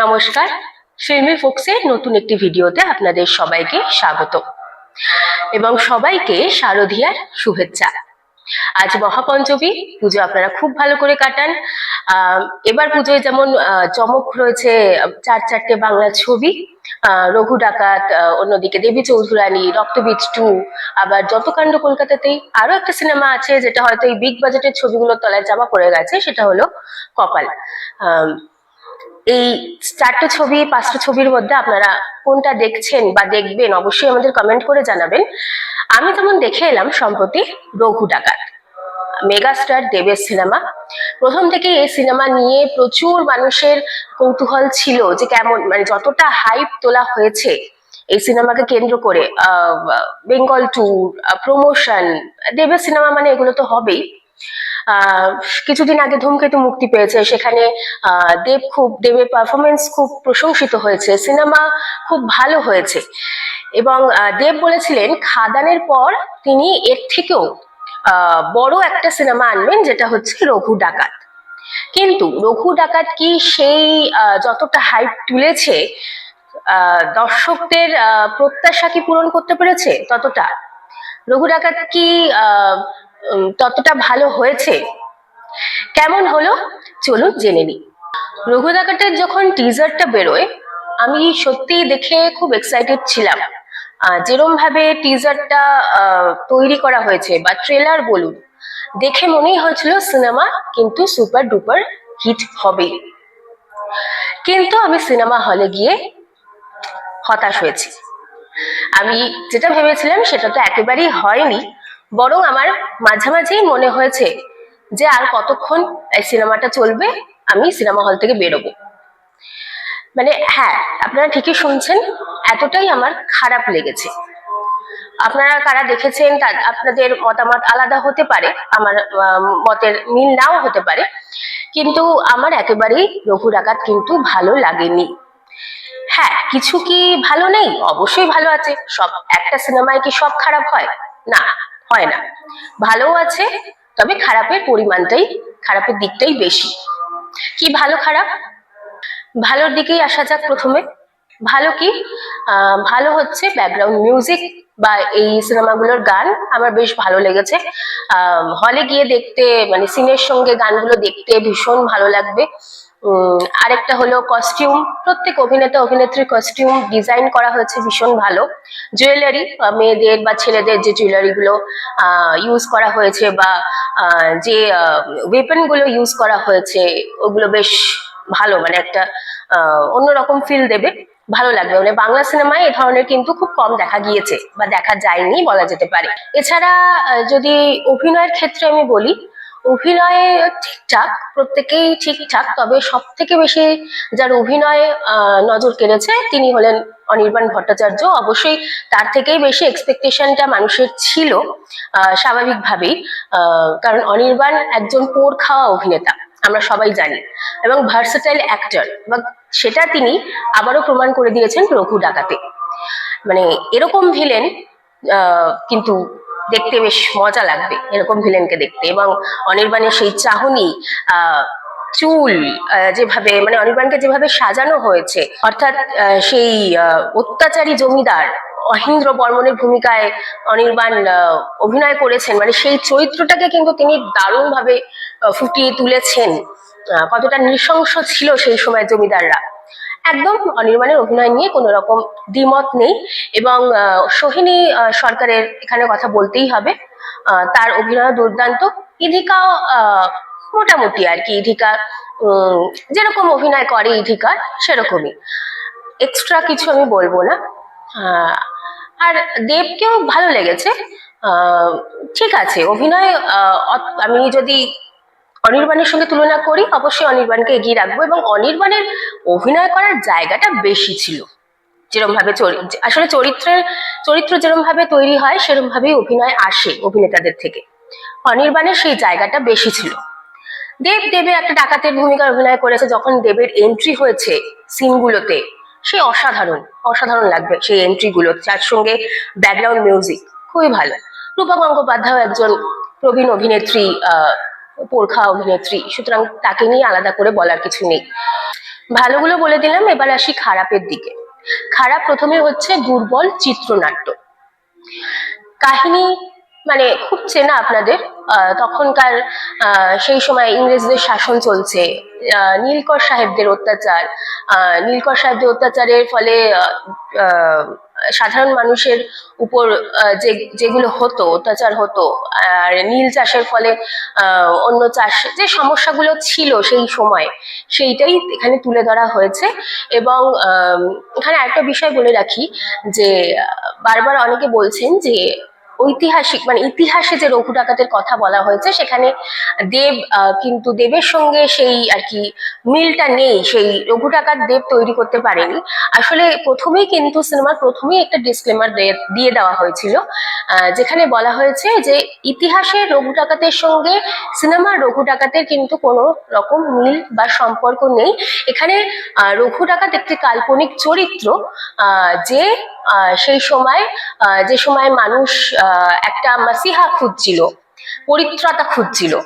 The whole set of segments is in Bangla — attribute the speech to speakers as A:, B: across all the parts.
A: নমস্কার ফিল্মি ফোক্সের নতুন একটি ভিডিওতে আপনাদের সবাইকে স্বাগত। এবং সবাইকে শারদীয়ার শুভেচ্ছা। আজ মহাপঞ্চমী, পুজো আপনারা খুব ভালো করে কাটান। এবার পুজোয় যেমন চমক রয়েছে, চার চারটে বাংলা ছবি। রঘু ডাকাত অন্যদিকে দেবী চৌধুরানী, রক্তবীজ টু আবার যত কাণ্ড কলকাতাতেই আরও একটা সিনেমা আছে, যেটা হয়তো এই বিগ বাজেটের ছবিগুলোর তলায় জামা পড়ে গেছে, সেটা হলো কপাল। এই চারটে ছবি, পাঁচটা ছবির মধ্যে আপনারা কোনটা দেখছেন বা দেখবেন অবশ্যই আমাদের কমেন্ট করে জানাবেন। আমি তেমন দেখে এলাম সম্প্রতি রঘু ডাকাত, মেগাস্টার দেবের সিনেমা। প্রথম থেকে এই সিনেমা নিয়ে প্রচুর মানুষের কৌতূহল ছিল যে কেমন মানে যতটা হাইপ তোলা হয়েছে, এই সিনেমাকে কেন্দ্র করে বেঙ্গল ট্যুর প্রমোশন দেবের সিনেমা মানে এগুলো তো হবেই। কিছুদিন আগে ধূমকেতু মুক্তি পেয়েছে। সেখানে দেব খুব, দেবের পারফরমেন্স খুব প্রশংসিত হয়েছে। সিনেমা খুব ভালো হয়েছে। এবং দেব বলেছিলেন, খাদানের পর তিনি এর থেকেও বড় একটা সিনেমা আনবেন, যেটা হচ্ছে রঘু ডাকাত। কিন্তু রঘু ডাকাত কি সেই যতটা হাইপ তুলেছে দর্শকদের প্রত্যাশা কি পূরণ করতে পেরেছে ততটা? রঘু ডাকাত কি ততটা ভালো হয়েছে? কেমন হলো? চলুন জেনে নিই। রঘু ডাকাতের যখন টিজারটা বেরোয়, আমি সত্যি দেখে খুব এক্সাইটেড ছিলাম। যেরম ভাবে টিজারটা তৈরি করা হয়েছে, বা ট্রেলার বলুন, দেখে মনেই হয়েছিল সিনেমা কিন্তু সুপার ডুপার হিট হবে। কিন্তু আমি সিনেমা হলে গিয়ে হতাশ হয়েছি। আমি যেটা ভেবেছিলাম, সেটা তো একেবারেই হয়নি বরং আমার মাঝামাঝিই মনে হয়েছে যে আর কতক্ষণ এই সিনেমাটা চলবে, আমি সিনেমা হল থেকে বেরোবো। মানে হ্যাঁ আপনারা ঠিকই শুনছেন, এতটাই আমার খারাপ লেগেছে। আপনারা কারা দেখেছেন, তার আপনাদের মতামত আলাদা হতে পারে, আমার মতের মিল নাও হতে পারে, কিন্তু আমার একেবারেই রঘু ডাকাত কিন্তু ভালো লাগেনি। হ্যাঁ কিছু কি ভালো নেই? অবশ্যই ভালো আছে। সব, একটা সিনেমায় কি সব খারাপ হয়? না হয় না। ভালোও আছে, তবে খারাপের পরিমাণটাই, খারাপের দিকটাই বেশি। কি ভালো খারাপ? ভালোর দিকেই আসা যাক প্রথমে। ভালো কি? ভালো হচ্ছে ব্যাকগ্রাউন্ড মিউজিক বা এই সিনেমাগুলোর গান। আমার বেশ ভালো লেগেছে। হলে গিয়ে দেখতে মানে সিনের সঙ্গে গানগুলো দেখতে ভীষণ ভালো লাগবে। আরেকটা হলো কস্টিউম প্রত্যেক অভিনেতা, অভিনেত্রীর কস্টিউম ডিজাইন করা হয়েছে ভীষণ ভালো। জুয়েলারি মেয়েদের বা ছেলেদের যে জুয়েলারিগুলো ইউজ করা হয়েছে বা যে ওয়েপনগুলো ইউজ করা হয়েছে, ওগুলো বেশ ভালো। মানে একটা অন্যরকম ফিল দেবে। ভালো লাগবে। মানে বাংলা সিনেমায় এ ধরনের কিন্তু খুব কম দেখা গিয়েছে বা দেখা যায়নি বলা যেতে পারে। এছাড়া যদি অভিনয়ের ক্ষেত্রে আমি বলি অভিনয় ঠিকঠাক, প্রত্যেকেই ঠিকঠাক, তবে সব থেকে বেশি যার অভিনয় নজর কেড়েছে তিনি হলেন অনির্বাণ ভট্টাচার্য। অবশ্যই তার থেকেই বেশি এক্সপেকটেশনটা মানুষের ছিল স্বাভাবিকভাবেই কারণ অনির্বাণ একজন পোর খাওয়া অভিনেতা, আমরা সবাই জানি, এবং ভার্সেটাইল অ্যাক্টর এবং সেটা তিনি আবারও প্রমাণ করে দিয়েছেন রঘু ডাকাতে। মানে এরকম ভিলেন কিন্তু দেখতে বেশ মজা লাগবে এরকম ভিলেনকে দেখতে। এবং অনির্বাণের সেই চাহনি চুল যেভাবে মানে অনির্বাণকে যেভাবে সাজানো হয়েছে, অর্থাৎ সেই অত্যাচারী জমিদার অহিন্দ্র বর্মনের ভূমিকায় অনির্বাণ অভিনয় করেছেন মানে সেই চরিত্রটাকে কিন্তু তিনি দারুণভাবে ফুটিয়ে তুলেছেন। কতটা নৃশংস ছিল সেই সময় জমিদাররা। একদম অনির্বাণের অভিনয় নিয়ে কোনো রকম দ্বিমত নেই এবং সোহিনী সরকারের এখানে কথা বলতেই হবে। তার অভিনয় দুর্দান্ত। ইধিকাও মোটামুটি আর কি ইধিকা যেরকম অভিনয় করে ইধিকা, সেরকমই। এক্সট্রা কিছু আমি বলব না। আর দেবকেও ভালো লেগেছে। ঠিক আছে, অভিনয় আমি যদি অনির্বাণের সঙ্গে তুলনা করি, অবশ্যই অনির্বাণকে এগিয়ে রাখব এবং অনির্বাণের অভিনয় করার জায়গাটা বেশি ছিল। যেরকম ভাবে আসলে চরিত্রের, চরিত্র যেরকম ভাবে তৈরি হয় সেরকম ভাবেই অভিনয় আসে অভিনেতাদের থেকে। অনির্বাণের সেই জায়গাটা বেশি ছিল। দেব দেবে একটা ডাকাতের ভূমিকা অভিনয় করেছে, যখন দেবের এন্ট্রি হয়েছে সিনগুলোতে। সে অসাধারণ অসাধারণ লাগবে সেই এন্ট্রিগুলো যার সঙ্গে ব্যাকগ্রাউন্ড মিউজিক খুবই ভালো। রূপা গঙ্গোপাধ্যায় একজন প্রবীণ অভিনেত্রী পোরখা অভিনেত্রী। সুতরাং তাকে নিয়ে আলাদা করে বলার কিছু নেই। ভালোগুলো বলে দিলাম, এবার আসি খারাপের দিকে। খারাপ প্রথমে হচ্ছে দুর্বল চিত্রনাট্য। কাহিনী মানে খুব চেনা আপনাদের। তখনকার সেই সময় ইংরেজদের শাসন চলছে। নীলকর সাহেবদের অত্যাচার। নীলকর সাহেবদের অত্যাচারের ফলে সাধারণ মানুষের উপর যে, যেগুলো হতো, অত্যাচার হতো, আর নীল চাষের ফলে অন্য চাষ, যে সমস্যাগুলো ছিল সেই সময়, সেইটাই এখানে তুলে ধরা হয়েছে। এবং এখানে একটা বিষয় বলে রাখি যে, বারবার অনেকে বলছেন যে ঐতিহাসিক মানে ইতিহাসে যে রঘু ডাকাতের কথা বলা হয়েছে, সেখানে দেব কিন্তু দেবের সঙ্গে সেই আর কি মিলটা নেই। সেই রঘু ডাকাত দেব তৈরি করতে পারেনি। আসলে প্রথমেই কিন্তু সিনেমার প্রথমেই একটা ডিসক্লেমার দিয়ে দেওয়া হয়েছিল যেখানে বলা হয়েছে যে ইতিহাসে রঘু ডাকাতের সঙ্গে সিনেমার রঘু ডাকাতের কিন্তু কোনো রকম মিল বা সম্পর্ক নেই। এখানে রঘু ডাকাত একটি কাল্পনিক চরিত্র যে সেই সময় যে সময় মানুষ একটা মাসিহা খুঁজছিল পরিত্রাতা খুঁজছিল।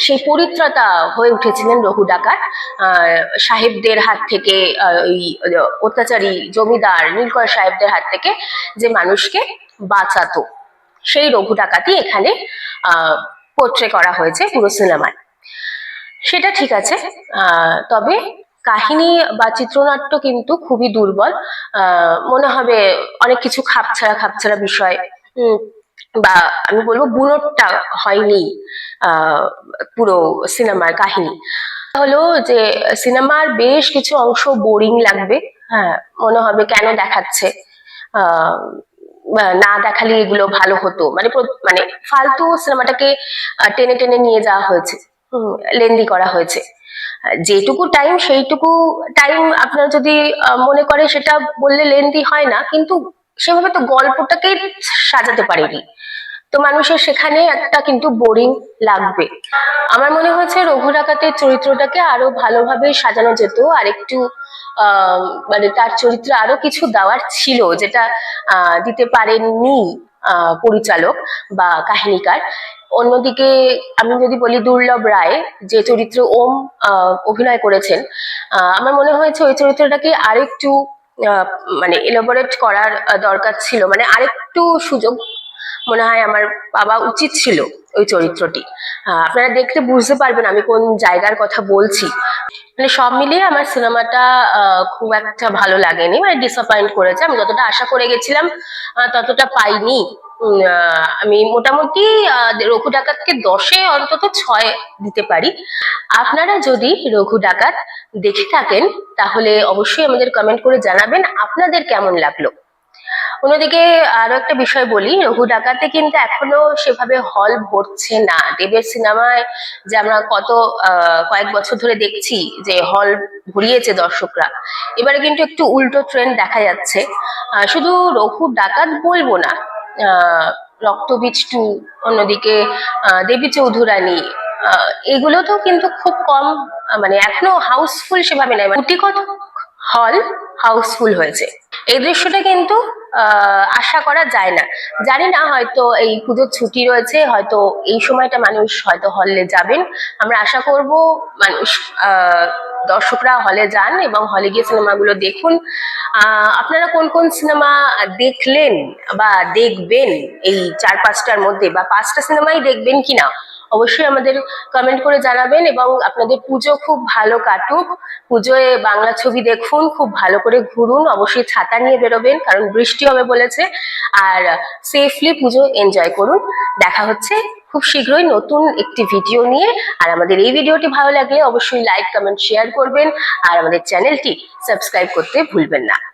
A: সেই পরিত্রাতা হয়ে উঠেছিলেন রঘু ডাকাত। আহ, সাহেবদের হাত থেকে ওই অত্যাচারী জমিদার নীলকর সাহেবদের হাত থেকে যে মানুষকে বাঁচাতো সেই রঘু ডাকাতি এখানে পোট্রে করা হয়েছে পুরো সিনেমায়। সেটা ঠিক আছে আহ, তবে কাহিনী বা চিত্রনাট্য কিন্তু খুবই দুর্বল। মনে হবে অনেক কিছু খাপছাড়া খাপছাড়া বিষয়। বা আমি বলব বুনটটা হয়নি পুরো সিনেমার কাহিনী। হলো যে সিনেমার বেশ কিছু অংশ বোরিং লাগবে। হ্যাঁ মনে হবে কেন দেখাচ্ছে? না দেখালে এগুলো ভালো হতো। মানে মানে ফালতু সিনেমাটাকে টেনে টেনে নিয়ে যাওয়া হয়েছে। লেন্দি করা হয়েছে। যেটুকু টাইম সেইটুকু টাইম আপনারা যদি মনে করে সেটা বললে লেন্দি হয় না, কিন্তু সেভাবে তো গল্পটাকে সাজাতে পারেনি। তো মানুষের সেখানে একটা কিন্তু বোরিং লাগবে। আমার মনে হয়েছে রঘু ডাকাতের চরিত্রটাকে আরও ভালোভাবে সাজানো যেত, আর একটু মানে তার চরিত্রে আরও কিছু দেওয়ার ছিল, যেটা দিতে পারেননি। পরিচালক বা কাহিনীকার। অন্যদিকে আমি যদি বলি দুর্লভ রায়, যে চরিত্র ওম অভিনয় করেছেন আমার মনে হয়েছে ওই চরিত্রটাকে আরেকটু মানে এলোবরেট করার দরকার ছিল। মানে আরেকটু সুযোগ মনে হয় আমার পাওয়া উচিত ছিল। ওই চরিত্রটি। আপনারা দেখলে বুঝতে পারবেন আমি কোন জায়গার কথা বলছি। মানে সব মিলিয়ে আমার সিনেমাটা খুব একটা ভালো লাগেনি মানে ডিসঅ্যাপয়েন্ট করেছে। আমি যতটা আশা করে গেছিলাম ততটা পাইনি। আমি মোটামুটি রঘু ডাকাতকে দশে, অন্তত ছয় দিতে পারি। আপনারা যদি রঘু ডাকাত দেখে থাকেন, তাহলে অবশ্যই আমাদের কমেন্ট করে জানাবেন আপনাদের কেমন লাগল। অন্যদিকে আরও একটা বিষয় বলি, রঘু ডাকাতে কিন্তু এখনও সেভাবে হল ভরছে না। দেবের সিনেমায় যে আমরা কত কয়েক বছর ধরে দেখছি যে হল ভরিয়েছে দর্শকরা, এবারে কিন্তু একটু উল্টো ট্রেন্ড দেখা যাচ্ছে। শুধু রঘু ডাকাত বলব না রক্তবীজ টু, অন্যদিকে দেবী চৌধুরানী এগুলো তো কিন্তু খুব কম মানে এখনও হাউসফুল সেভাবে নাই। গুটি কত হল হাউসফুল হয়েছে। এই দৃশ্যটা কিন্তু আশা করা যায় না। জানি না হয়তো এই পুজোর ছুটি রয়েছে, হয়তো এই সময়টা মানুষ হয়তো হলে যাবেন। আমরা আশা করব মানুষ দর্শকরা হলে যান এবং হলে গিয়ে সিনেমাগুলো দেখুন। আপনারা কোন কোন সিনেমা দেখলেন বা দেখবেন এই চার পাঁচটার মধ্যে বা পাঁচটা সিনেমাই দেখবেন কিনা? অবশ্যই আমাদের কমেন্ট করে জানাবেন এবং আপনাদের পুজো খুব ভালো কাটুক। পুজোয় বাংলা ছবি দেখুন, খুব ভালো করে ঘুরুন, অবশ্যই ছাতা নিয়ে বেরোবেন, কারণ বৃষ্টি হবে বলেছে। আর সেফলি পুজো এনজয় করুন। দেখা হচ্ছে খুব শীঘ্রই নতুন একটি ভিডিও নিয়ে। আর আমাদের এই ভিডিওটি ভালো লাগলে অবশ্যই লাইক কমেন্ট শেয়ার করবেন। আর আমাদের চ্যানেলটি সাবস্ক্রাইব করতে ভুলবেন না।